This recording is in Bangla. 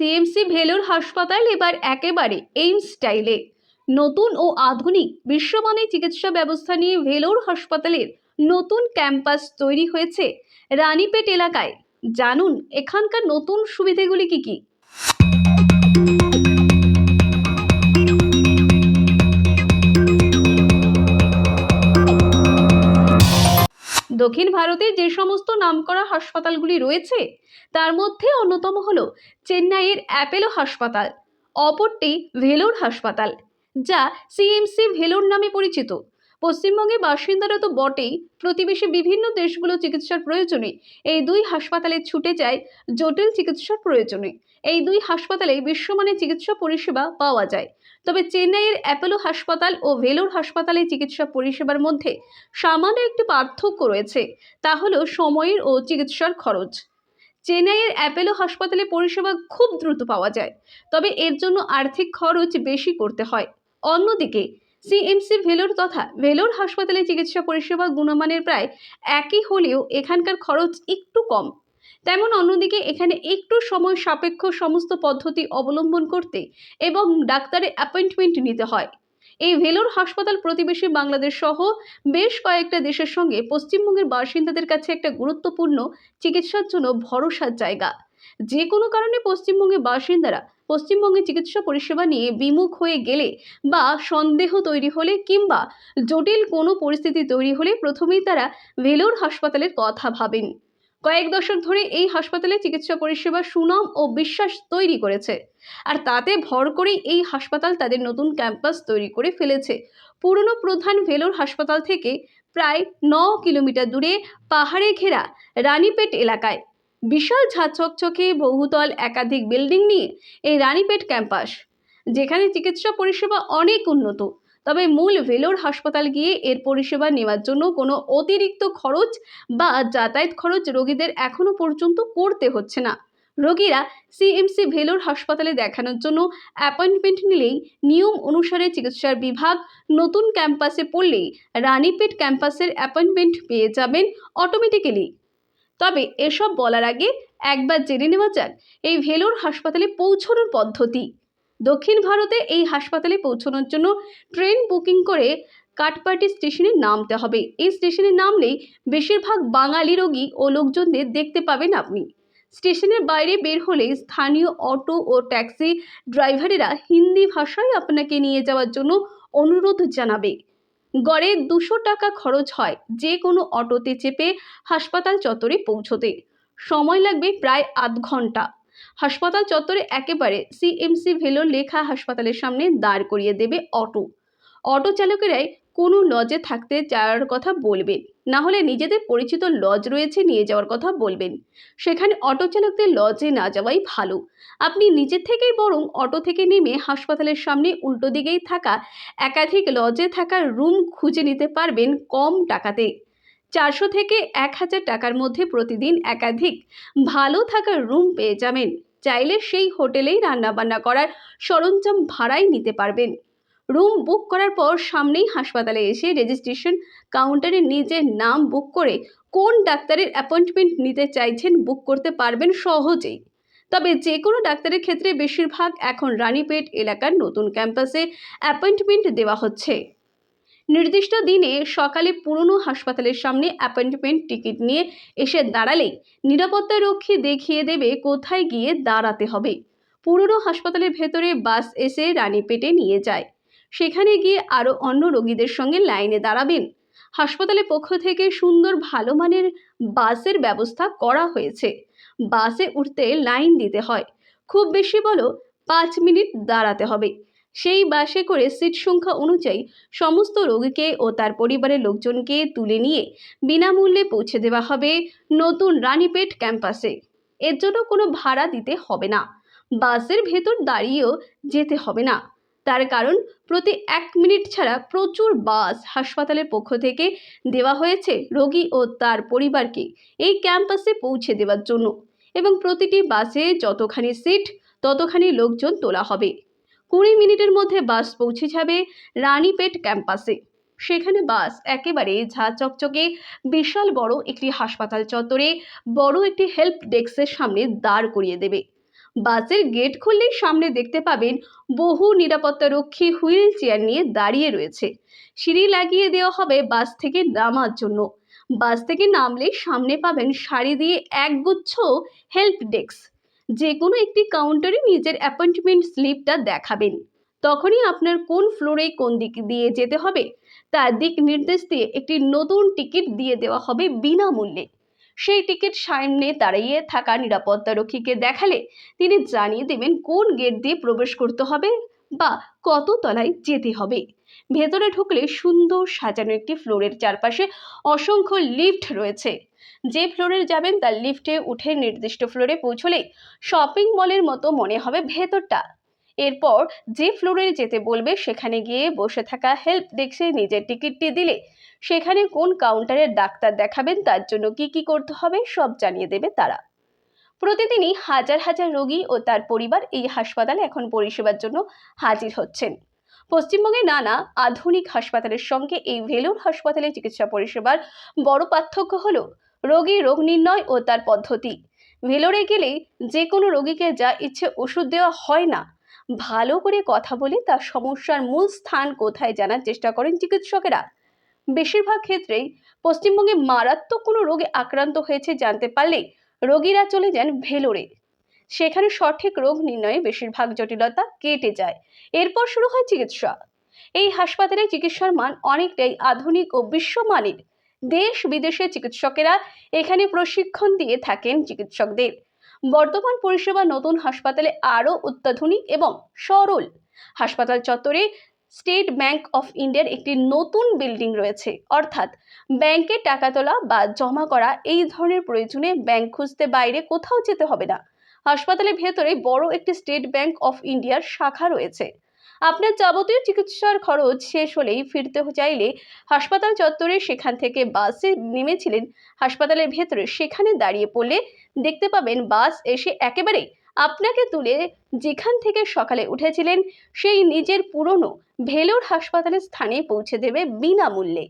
সিএমসি ভেলোর হাসপাতাল এবার একেবারে এইমস স্টাইলে। নতুন ও আধুনিক বিশ্বমানের চিকিৎসা ব্যবস্থা নিয়ে ভেলোর হাসপাতালের নতুন ক্যাম্পাস তৈরি হয়েছে রানীপেট এলাকায়। জানুন, এখানকার নতুন সুবিধেগুলি কি কি? দক্ষিণ ভারতে যে সমস্ত নামকরা হাসপাতালগুলি রয়েছে, তার মধ্যে অন্যতম হল চেন্নাইয়ের অ্যাপেলো হাসপাতাল, অপরটি ভেলোর হাসপাতাল, যা সিএমসি ভেলোর নামে পরিচিত। পশ্চিমবঙ্গের বাসিন্দারা তো বটেই। প্রতিবেশী বিভিন্ন দেশগুলো চিকিৎসার প্রয়োজনে এই দুই হাসপাতালে ছুটে যায় জটিল চিকিৎসার প্রয়োজনে। এই দুই হাসপাতালে বিশ্বমানের চিকিৎসা পরিষেবা পাওয়া যায়। তবে চেন্নাইয়ের অ্যাপোলো হাসপাতাল ও ভেলোর হাসপাতালে চিকিৎসা পরিষেবার মধ্যে সামান্য একটি পার্থক্য রয়েছে, তা হলো সময়ের ও চিকিৎসার খরচ। চেন্নাইয়ের অ্যাপেলো হাসপাতালে পরিষেবা খুব দ্রুত পাওয়া যায়, তবে এর জন্য আর্থিক খরচ বেশি করতে হয়। অন্যদিকে সিএমসি ভেলোর তথা ভেলোর হাসপাতালে চিকিৎসা পরিষেবা গুণমানের প্রায় একই হলেও এখানকার খরচ একটু কম। তেমন অন্যদিকে এখানে একটু সময় সাপেক্ষ সমস্ত পদ্ধতি অবলম্বন করতে এবং ডাক্তারের অ্যাপয়েন্টমেন্ট নিতে হয়। এই ভেলোর হাসপাতাল প্রতিবেশী বাংলাদেশ সহ বেশ কয়েকটা দেশের সঙ্গে পশ্চিমবঙ্গের বাসিন্দাদের কাছে একটা গুরুত্বপূর্ণ চিকিৎসার জন্য ভরসার জায়গা। যে কোনো কারণে পশ্চিমবঙ্গের বাসিন্দারা পশ্চিমবঙ্গে চিকিৎসা পরিষেবা নিয়ে বিমুখ হয়ে গেলে বা সন্দেহ তৈরি হলে কিংবা জটিল কোনো পরিস্থিতি তৈরি হলে প্রথমেই তারা ভেলোর হাসপাতালের কথা ভাবেন। কয়েক দশক ধরে এই হাসপাতালে চিকিৎসা পরিষেবা সুনাম ও বিশ্বাস তৈরি করেছে। আর তাতে ভর করেই এই হাসপাতাল তাদের নতুন ক্যাম্পাস তৈরি করে ফেলেছে। পুরনো প্রধান ভেলোর হাসপাতাল থেকে প্রায় ন কিলোমিটার দূরে পাহাড়ে ঘেরা রানীপেট এলাকায়। বিশাল ঝাঁচকচকে বহুতল একাধিক বিল্ডিং নিয়ে এই রানীপেট ক্যাম্পাস, যেখানে চিকিৎসা পরিষেবা অনেক উন্নত। তবে মূল ভেলোর হাসপাতাল গিয়ে এর পরিষেবা নেওয়ার জন্য কোনো অতিরিক্ত খরচ বা যাতায়াত খরচ রোগীদের এখনও পর্যন্ত করতে হচ্ছে না। রোগীরা সিএমসি ভেলোর হাসপাতালে দেখানোর জন্য অ্যাপয়েন্টমেন্ট নিলেই নিয়ম অনুসারে চিকিৎসার বিভাগ নতুন ক্যাম্পাসে পড়লেই রানীপেট ক্যাম্পাসের অ্যাপয়েন্টমেন্ট পেয়ে যাবেন অটোমেটিক্যালি। তবে এসব বলার আগে একবার জেনে নেওয়া যাক এই ভেলোর হাসপাতালে পৌঁছানোর পদ্ধতি। দক্ষিণ ভারতে এই হাসপাতালে পৌঁছানোর জন্য ট্রেন বুকিং করে কাটপাটি স্টেশনে নামতে হবে। এই স্টেশনে নামলেই বেশিরভাগ বাঙালি রোগী ও লোকজনদের দেখতে পাবেন আপনি। স্টেশনের বাইরে বের হলে স্থানীয় অটো ও ট্যাক্সি ড্রাইভারেরা হিন্দি ভাষায় আপনাকে নিয়ে যাওয়ার জন্য অনুরোধ জানাবে। গড়ে দুশো টাকা খরচ হয়। যে কোনো অটোতে চেপে হাসপাতাল চত্বরে পৌঁছতে। সময় লাগবে প্রায় আধ ঘণ্টা। হাসপাতাল চত্বরে একেবারে সিএমসি ভেলোর লেখা হাসপাতালের সামনে দাঁড় করিয়ে দেবে অটো। অটো চালকেরাই কোনো লজে থাকতে যাওয়ার কথা বলবেন। না হলে নিজেদের পরিচিত লজ রয়েছে নিয়ে যাওয়ার কথা বলবেন। সেখানে অটো চালকদের লজে না যাওয়াই ভালো। আপনি নিজে থেকেই বরং অটো থেকে নেমে হাসপাতালের সামনে উল্টো দিকেই থাকা একাধিক লজে থাকার রুম খুঁজে নিতে পারবেন কম টাকাতে। চারশো থেকে এক হাজার টাকার মধ্যে প্রতিদিন একাধিক ভালো থাকার রুম পেয়ে যাবেন। চাইলে সেই হোটেলেই রান্নাবান্না করার সরঞ্জাম ভাড়াই নিতে পারবেন। রুম বুক করার পর সামনেই হাসপাতালে এসে রেজিস্ট্রেশন কাউন্টারে নিজের নাম বুক করে কোন ডাক্তারের অ্যাপয়েন্টমেন্ট নিতে চাইছেন বুক করতে পারবেন সহজেই। তবে যে কোনো ডাক্তারের ক্ষেত্রে বেশিরভাগ এখন রানীপেট এলাকার নতুন ক্যাম্পাসে অ্যাপয়েন্টমেন্ট দেওয়া হচ্ছে। নির্দিষ্ট দিনে সকালে পুরনো হাসপাতালের সামনে অ্যাপয়েন্টমেন্ট টিকিট নিয়ে এসে দাঁড়ালেই নিরাপত্তা রক্ষী দেখিয়ে দেবে কোথায় গিয়ে দাঁড়াতে হবে। পুরনো হাসপাতালের ভেতরে বাস এসে রানীপেটে নিয়ে যায়। সেখানে গিয়ে আরও অন্য রোগীদের সঙ্গে লাইনে দাঁড়াবেন। হাসপাতালের পক্ষ থেকে সুন্দর ভালো মানের বাসের ব্যবস্থা করা হয়েছে। বাসে উঠতে লাইন দিতে হয়। খুব বেশি বলো, পাঁচ মিনিট দাঁড়াতে হবে। সেই বাসে করে সিট সংখ্যা অনুযায়ী সমস্ত রোগীকে ও তার পরিবারের লোকজনকে তুলে নিয়ে বিনামূল্যে পৌঁছে দেওয়া হবে নতুন রানীপেট ক্যাম্পাসে। এর জন্য কোনো ভাড়া দিতে হবে না। বাসের ভেতর দাঁড়িয়েও যেতে হবে না। তার কারণ প্রতি এক মিনিট ছাড়া প্রচুর বাস হাসপাতালের পক্ষ থেকে দেওয়া হয়েছে রোগী ও তার পরিবারকে এই ক্যাম্পাসে পৌঁছে দেওয়ার জন্য। এবং প্রতিটি বাসে যতখানি সিট, ততখানি লোকজন তোলা হবে। কুড়ি মিনিটের মধ্যে বাস পৌঁছে যাবে রানীপেট ক্যাম্পাসে। সেখানে বাস একেবারে ঝা চকচকে বিশাল বড় একটি হাসপাতাল চত্বরে বড় একটি হেল্প ডেস্কের সামনে দাঁড় করিয়ে দেবে। বাসের গেট খুললেই সামনে দেখতে পাবেন বহু নিরাপত্তারক্ষী হুইল চেয়ার নিয়ে দাঁড়িয়ে রয়েছে। সিঁড়ি লাগিয়ে দেওয়া হবে বাস থেকে নামার জন্য। বাস থেকে নামলেই সামনে পাবেন সারি দিয়ে একগুচ্ছ হেল্প ডেস্ক। যে কোনো একটি কাউন্টারে নিজের অ্যাপয়েন্টমেন্ট স্লিপটা দেখাবেন। তখনই আপনার কোন ফ্লোরে কোন দিক দিয়ে যেতে হবে, তার দিক নির্দেশ দিয়ে একটি নতুন টিকিট দিয়ে দেওয়া হবে বিনামূল্যে। সেই টিকিট সামনে দাঁড়িয়ে থাকা নিরাপত্তারক্ষীকে দেখালে তিনি জানিয়ে দেবেন কোন গেট দিয়ে প্রবেশ করতে হবে বা কত তলায় যেতে হবে। ভেতরে ঢুকলে সুন্দর সাজানো একটি ফ্লোরের চারপাশে অসংখ্য লিফট রয়েছে। যে ফ্লোরে যাবেন তার লিফটে উঠে নির্দিষ্ট ফ্লোরে পৌঁছলেই শপিং মলের মতো মনে হবে ভেতরটা। এরপর যে ফ্লোরে যেতে বলবে, সেখানে গিয়ে বসে থাকা হেল্প ডেস্কে নিজের টিকিটটি দিলে। সেখানে কোন কাউন্টারের ডাক্তার দেখাবেন, তার জন্য কি কি করতে হবে, সব জানিয়ে দেবে তারা। প্রতিদিনই হাজার হাজার রোগী ও তার পরিবার এই হাসপাতালে এখন পরিষেবার জন্য হাজির হচ্ছেন। পশ্চিমবঙ্গে নানা আধুনিক হাসপাতালের সঙ্গে এই ভেলোর হাসপাতালে চিকিৎসা পরিষেবার বড় পার্থক্য হল, রোগী রোগ নির্ণয় ও তার পদ্ধতি। ভেলোরে গেলেই যে কোনো রোগীকে যা ইচ্ছে ওষুধ দেওয়া হয় না ভালো করে কথা বলে তার সমস্যার মূল স্থান কোথায় জানার চেষ্টা করেন চিকিৎসকেরা। বেশিরভাগ ক্ষেত্রেই পশ্চিমবঙ্গে মারাত্মক কোনো রোগে আক্রান্ত হয়েছে জানতে পারলেই রোগীরা চলে যান ভেলোরে। সেখানে সঠিক রোগ নির্ণয়ে বেশিরভাগ জটিলতা কেটে যায়। এরপর শুরু হয় চিকিৎসা। এই হাসপাতালে চিকিৎসার মান অনেকটাই আধুনিক ও বিশ্বমানের। দেশ বিদেশের চিকিৎসকেরা এখানে প্রশিক্ষণ দিয়ে থাকেন চিকিৎসকদের। বর্তমান পরিষেবা নতুন হাসপাতালে আরও অত্যাধুনিক এবং সরল। হাসপাতাল চত্বরে স্টেট ব্যাংক অফ ইন্ডিয়ার একটি নতুন বিল্ডিং রয়েছে। অর্থাৎ ব্যাংকে টাকা তোলা বা জমা করা এই ধরনের প্রয়োজনে ব্যাংক খুঁজতে বাইরে কোথাও যেতে হবে না। হাসপাতালের ভেতরে বড় একটি স্টেট ব্যাংক অফ ইন্ডিয়ার শাখা রয়েছে। আপনার যাবতীয় চিকিৎসার খরচ শেষ হলেই ফিরতে চাইলে হাসপাতাল চত্বরে সেখান থেকে বাসে নেমেছিলেন হাসপাতালের ভেতরে সেখানে দাঁড়িয়ে পড়লে দেখতে পাবেন বাস এসে একেবারে আপনাকে তুলে যেখান থেকে সকালে উঠেছিলেন সেই নিজের পুরনো ভেলোর হাসপাতালের স্থানে পৌঁছে দেবে বিনামূল্যে.